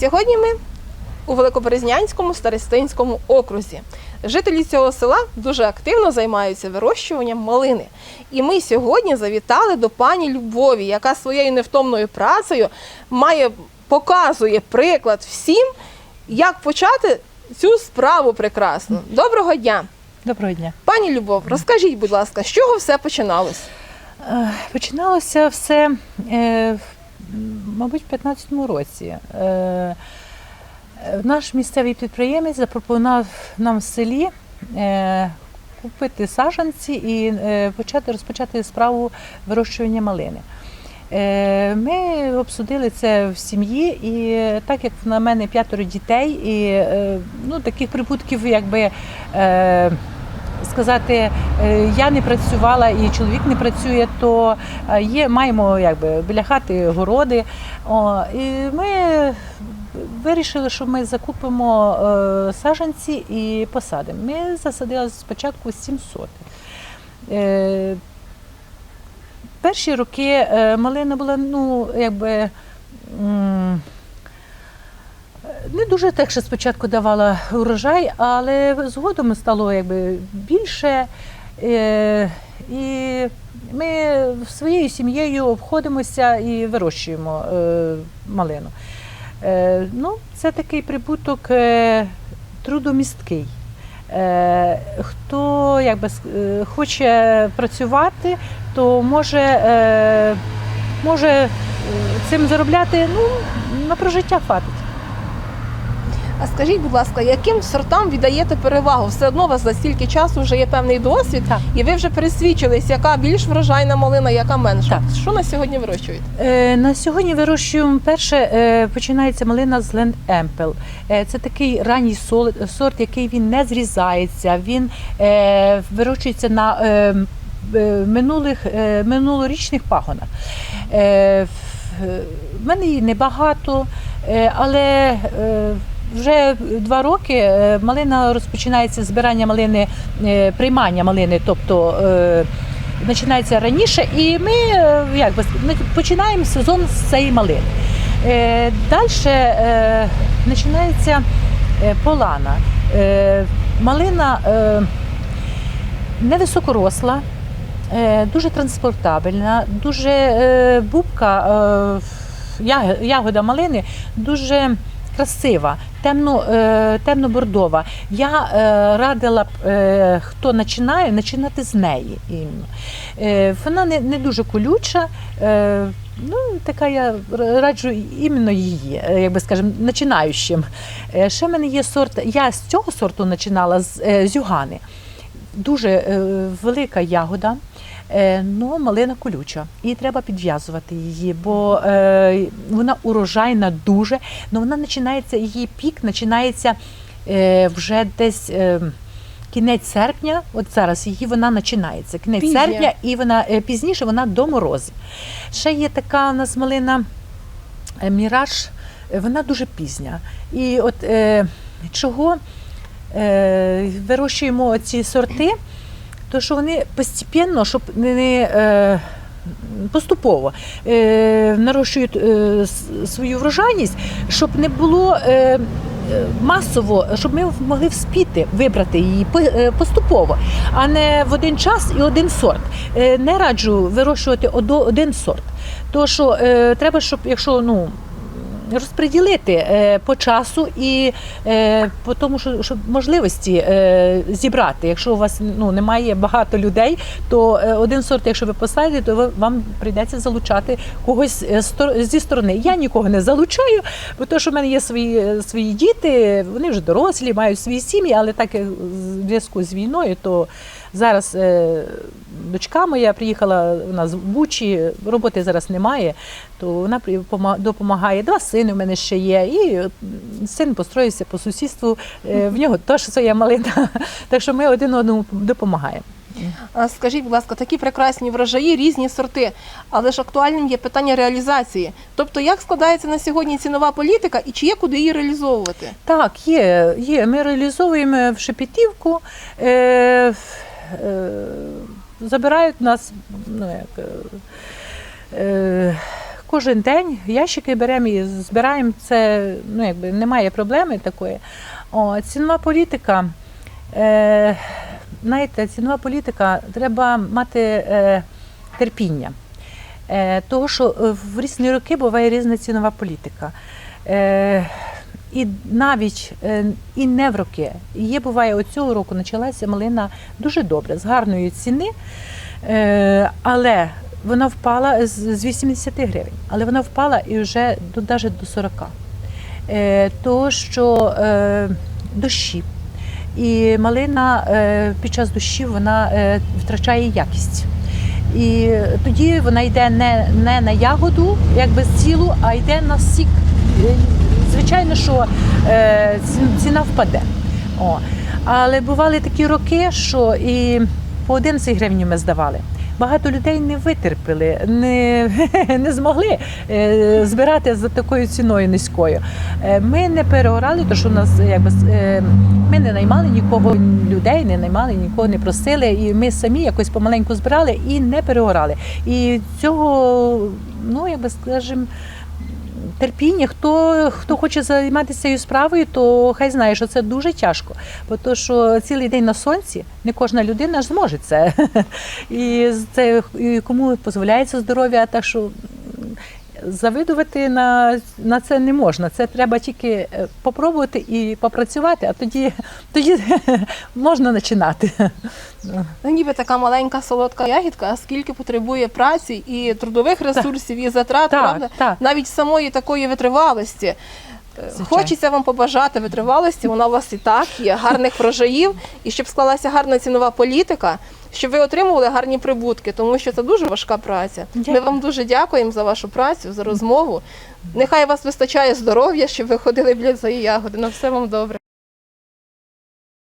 Сьогодні ми у Великоберезнянському старостинському окрузі. Жителі цього села дуже активно займаються вирощуванням малини. І ми сьогодні завітали до пані Любові, яка своєю невтомною працею має, показує приклад всім, як почати цю справу прекрасну. Доброго дня! Доброго дня. Пані Любов, розкажіть, будь ласка, з чого все починалось? Е, Починалося все, е, мабуть, в 15-му році. Е, Наш місцевий підприємець запропонував нам в селі е, купити саджанці і е, почати розпочати справу вирощування малини. Ми обсудили це в сім'ї, і так як на мене п'ятеро дітей, і ну, таких прибутків, якби сказати, е, я не працювала і чоловік не працює, то е, є, маємо якби біля хати городи. О, і ми вирішили, що ми закупимо е, саджанці і посадимо. Ми засадили спочатку 700. Е, перші роки малина була, ну, якби. Не дуже так, що спочатку давала урожай, але згодом стало якби більше. Е, І ми своєю сім'єю обходимося і вирощуємо е, малину. Е, Ну, це такий прибуток трудомісткий. Хто якби, хоче працювати, то може, може цим заробляти ну, на прожиття хватить. А скажіть, будь ласка, яким сортам віддаєте перевагу? Все одно у вас за стільки часу вже є певний досвід, Так. і ви вже пересвідчились, яка більш врожайна малина, яка менша. Так. Що на сьогодні вирощуєте? Е, На сьогодні вирощуємо перше. е, Починається малина з Ленд Емпел. Е, Це такий ранній сорт, який він не зрізається. Він е, вирощується на е, е, минулих е, минулорічних пагонах. Е, В мене її небагато, е, але е, вже два роки е, малина розпочинається збирання малини, е, приймання малини, тобто е, починається раніше, і ми як починаємо сезон з цієї малини. Далі починається полана. Малина невисокоросла, дуже транспортабельна, дуже бубка, ягода малини дуже красива, темно, е, темно-бордова. Я е, радила б, е, хто починає, починати з неї. іменно. Вона не, не дуже колюча. Ну, така я раджу іменно її, як скажемо, починаючим. Ще в мене є сорт. Я з цього сорту починала з югани. Дуже е, велика ягода, е, ну малина колюча. І треба підв'язувати її, бо е, вона урожайна дуже. але вона починається, її пік починається е, вже десь. Кінець серпня, от зараз її вона починається. Кінець Пізня. серпня, і вона пізніше вона до морозів. Ще є така у нас малина міраж, вона дуже пізня. І от е, чого е, вирощуємо ці сорти, то що вони постепенно, щоб не, е, поступово е, нарощують е, свою врожайність, щоб не було. Е, Масово, щоб ми могли вспіти вибрати її е, поступово, а не в один час і один сорт. Е, Не раджу вирощувати один сорт. То що е, треба, щоб якщо ну розподілити е, по часу і е, по тому, що щоб можливості е, зібрати. Якщо у вас ну немає багато людей, то один сорт, якщо ви посадите, то ви, вам прийдеться залучати когось зі сторони. Я нікого не залучаю, бо то, що в мене є свої, свої діти, вони вже дорослі, мають свої сім'ї, але так як в зв'язку з війною, то зараз е, дочка моя приїхала у нас в Бучі, роботи зараз немає, то вона допомагає. Два сини в мене ще є. І син построївся по сусідству, е, в нього теж своя малина. Так що ми один одному допомагаємо. Скажіть, будь ласка, такі прекрасні врожаї, різні сорти, але ж актуальним є питання реалізації. Тобто, як складається на сьогодні цінова політика і чи є куди її реалізовувати? Так, є, є. Ми реалізовуємо в Шепетівку. Е, е, забирають нас, ну як. Е, е, кожен день ящики беремо і збираємо. Це ну, якби немає проблеми такої. О, цінова політика. Е, знаєте, цінова політика треба мати е, терпіння. Е, того, що в різні роки буває різна цінова політика. Е, і навіть е, і не в роки. Є буває, от цього року почалася малина дуже добре, з гарної ціни, е, але вона впала з, з 80 гривень, але вона впала і вже до, навіть до 40. Е, того, що дощі. І малина під час дощів вона втрачає якість. І тоді вона йде не, не на ягоду, якби з цілу, а йде на сік. Звичайно, що е, ціна впаде. О. Але бували такі роки, що і по 11 гривень ми здавали. Багато людей не витерпіли, не, не змогли е, збирати за такою ціною низькою. Е, Ми не переорали, тому що у нас якби е, ми не наймали нікого людей, не наймали, нікого не просили. І ми самі якось помаленьку збирали і не переорали. І цього, ну якби скажімо, терпіння. Хто, хто хоче займатися цією справою, то хай знає, що це дуже тяжко. Бо то, що цілий день на сонці, не кожна людина зможе це. І це і кому дозволяється здоров'я, так що завидувати на, на це не можна. Це треба тільки е, попробувати і попрацювати, а тоді, тоді можна починати. Ну, ніби така маленька солодка ягідка, а скільки потребує праці і трудових ресурсів, і затрат, Так, правда? так. Навіть самої такої витривалості. Е, Звичайно. Хочеться вам побажати витривалості, вона у вас і так є, гарних врожаїв, і щоб склалася гарна цінова політика, щоб ви отримували гарні прибутки, тому що це дуже важка праця. Ми вам дуже дякуємо за вашу працю, за розмову. Нехай вас вистачає здоров'я, щоб ви ходили біля за ягоди. На все вам добре.